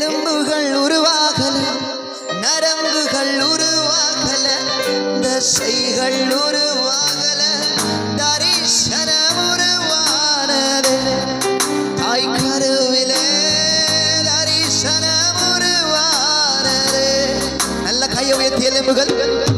எலும்புகள் உருவாகல நரம்புகள் உருவாகல தசைகள் உருவாகல தரிசனம் உருவானது. தாய் கருவிலே தரிசனம் உருவானது. நல்ல கையை உயர்த்திய எலும்புகள்.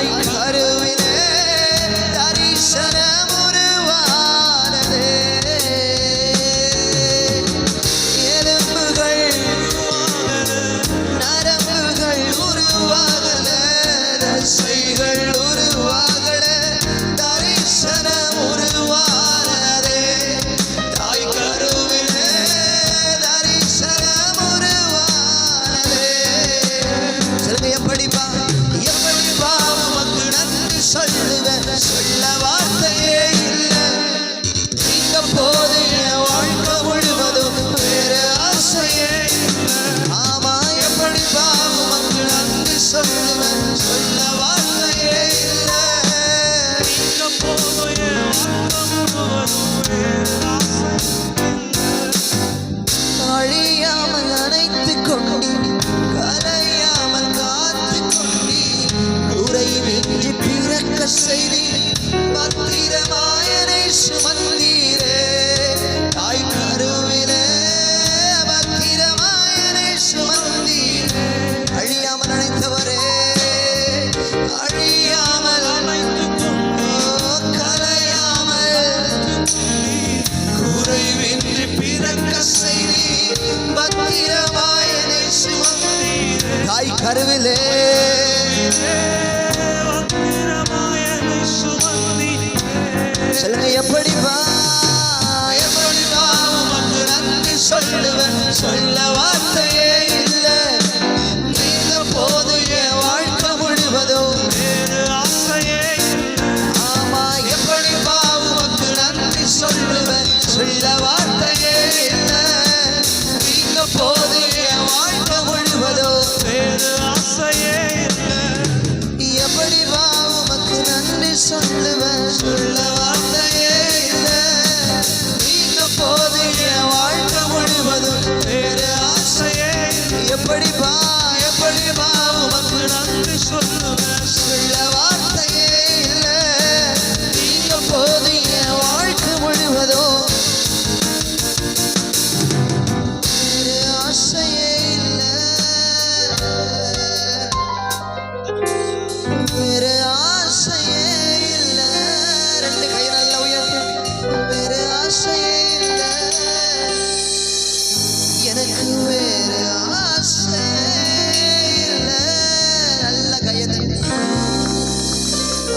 I cut away. செய்தி பத்திரமாயனை சுமந்தீரே. தாய் கருவிலே பத்திரமாயனை சுமந்தீரே. அழியாமல் அழைத்தவரே அழியாமல் அழைத்து கொண்டோ கலையாமல் குறைவின்றி பிறக்க செய்தி பத்திரமாயனை சுமந்தீரே. தாய் கருவிலே சொல்லுங்க எப்படிப்பா எப்படிப்பா உமக்கு நன்றி சொல்லுவேன். சொல்ல வார்த்தையே Gönlüm ağlasın anne sorunu Söyle var